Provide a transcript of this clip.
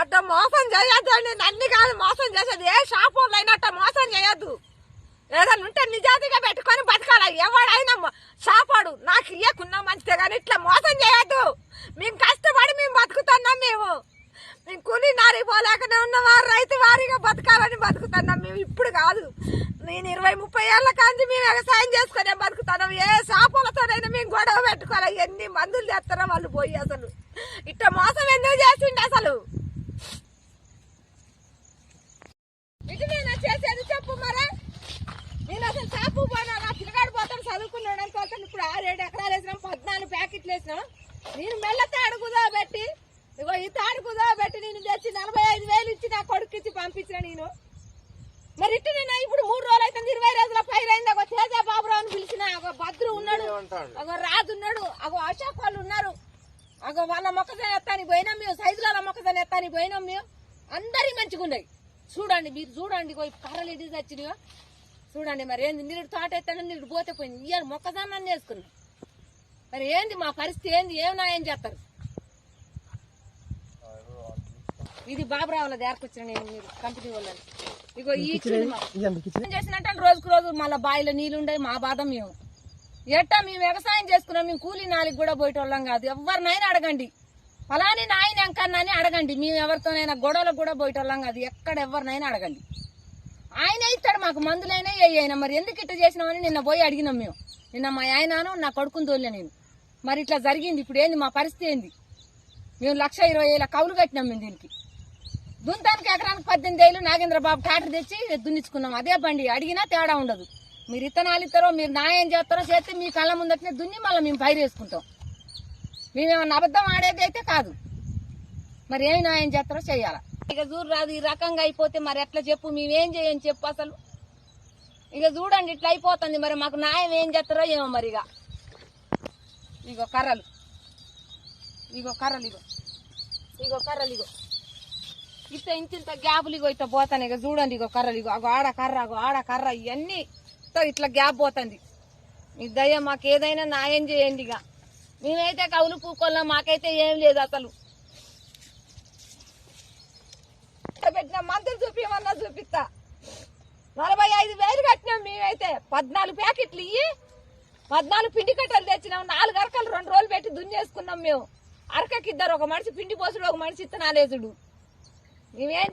అట్ట మోసం చేయొద్దండి నన్ను కాదు మోసం చేసేది. ఏ షాప్ వాళ్ళు అయినా అట్ట మోసం చేయొద్దు. ఏదైనా ఉంటే నిజాతిగా పెట్టుకొని బతకాలి. ఎవడైనా షాపాడు నాకు ఇయ్యకున్నా మంచిదే కానీ ఇట్లా మోసం చేయొద్దు. మేము కష్టపడి మేము బతుకుతున్నాం మేము. మేము కూలి నారిపోలేకనే ఉన్న ఉన్నవారు రైతు వారిగా బతకాలని బతుకుతున్నాం మేము. ఇప్పుడు కాదు. నేను ఇరవై ముప్పై ఏళ్ళ కాంచి మేము వ్యవసాయం చేసుకునే బతుకుతున్నాం. ఏ షాపులతోనైనా మేము గొడవ పెట్టుకోవాలి? ఎన్ని మందులు తెస్తారో వాళ్ళు పోయి అసలు? ఇట్ట మోసం ఎందుకు చేసిండు అసలు ఇటు నేను చేసేది చెప్పు మరా నేను అసలు షాపు పోనా నా పిల్లగాడు పోతాను చదువుకున్నాడు అనుకోతాను ఇప్పుడు ఆరేడు ఎకరాలు వేసినాం వేసినాం నేను మెల్ల తాడు కుదా పెట్టి ఇగో ఈ తాడు కుదా పెట్టి నేను తెచ్చి నలభై ఐదు వేలు ఇచ్చి నా కొడుకు ఇచ్చి పంపించిన నేను. మరి ఇటు నేను ఇప్పుడు మూడు రోజులు అయితే ఇరవై రోజుల పైరు అయింది. అగో తేజ బాబురావు అని పిలిచిన అగో భద్రు ఉన్నాడు అగో రాజు ఉన్నాడు అగో అశోక్ వాళ్ళు ఉన్నారు. అగో వాళ్ళ మొక్కజొన్న ఎత్తానికి పోయినాం మేము సైజుల మొక్కజొన్న ఎత్తానికి పోయినాం మేము. అందరి మంచిగా ఉన్నాయి. చూడండి మీరు చూడండి ఈ కర్రలు ఇది తెచ్చినాయో. చూడండి మరి ఏంది నీరు తోట ఎత్తాను నీరు పోతే పోయింది. ఇయ్యాలి మొక్కజొన్న చేసుకున్నాం. మరి ఏంది మా పరిస్థితి ఏంది? ఏం నా ఏం చేస్తారు? ఇది బాబురావుల దగ్గరకు నేను మీరు కంపెనీ వాళ్ళని. ఇగో ఈ. ఏం చేసినట్టు రోజుకు రోజు మళ్ళీ బావిలో నీళ్ళు ఉండే మా బాధ మేము. ఎట్టా మేము వ్యవసాయం చేసుకున్నాం మేము కూలీ నాలుగు కూడా పోయేటోళ్ళం కాదు. ఎవరినైనా అడగండి. ఫలాని నాయన ఎంకన్నా అని అడగండి. మేము ఎవరితోనైనా గొడవలకు కూడా పోయేటోళ్ళం కాదు. ఎక్కడ ఎవరినైనా అడగండి. ఆయన ఇస్తాడు మాకు మందులైనా ఏ అయినా మరి ఎందుకు ఇట్లా చేసినామని నిన్న పోయి అడిగినాం మేము. నిన్న మా ఆయనను నా కొడుకుని తోలే నేను. మరి ఇట్లా జరిగింది. ఇప్పుడు ఏంది? మా పరిస్థితి ఏంది? మేము లక్ష ఇరవై వేల కౌలు కట్టినాం మేము దీనికి. దుంతానికి ఎకరానికి పద్దెనిమిది వేలు నాగేంద్ర బాబు ట్రాక్టర్ తెచ్చి దున్నించుకున్నాం అదే బండి. అడిగినా తేడా ఉండదు. మీరు ఇత్తనాలు ఇస్తారో మీరు న్యాయం చేస్తారో చేస్తే మీ కళ్ళ ముందటనే దున్ని మళ్ళీ మేము పైరు వేసుకుంటాం. మేమేమన్నా అబద్ధం ఆడేది అయితే కాదు. మరి ఏమి న్యాయం చేస్తారో చేయాలా ఇక చూడు రాదు ఈ రకంగా అయిపోతే మరి ఎట్లా చెప్పు? మేమేం చేయని చెప్పు అసలు. ఇక చూడండి ఇట్లా అయిపోతుంది. మరి మాకు న్యాయం ఏం చేస్తారో ఏమో మరి ఇక. ఇగో కర్రలు. ఇగో కర్రలు ఇగో. ఇగో కర్రలు ఇగో. ఇంత ఇంత ఇంత గ్యాపులు ఇగో ఇట్లా పోతాను ఇక చూడండి ఇగో కర్రలు ఇగో. అగో ఆడ కర్ర అగో ఆడ కర్ర ఇవన్నీ ఇట్లా ఇట్లా గ్యాప్ పోతుంది. మీ దయ్య మాకు ఏదైనా న్యాయం చేయండి ఇక మేమైతే కవులు పూకోళ్ళం మాకైతే ఏం లేదు అసలు. పెట్టిన మందులు చూపించమన్నా చూపిస్తా. నలభై ఐదు వేలు కట్టినాం మేమైతే. పద్నాలుగు ప్యాకెట్లు ఇయ్యి. పద్నాలుగు పిండి కట్టలు తెచ్చినాం నాలుగు అరకలు రెండు రోజులు పెట్టి దున్నేసుకున్నాం మేము. అరకకి ఇద్దరు ఒక మనిషి పిండి పోసుడు ఒక మనిషి ఇత్తనాలేసుడు. మేమేం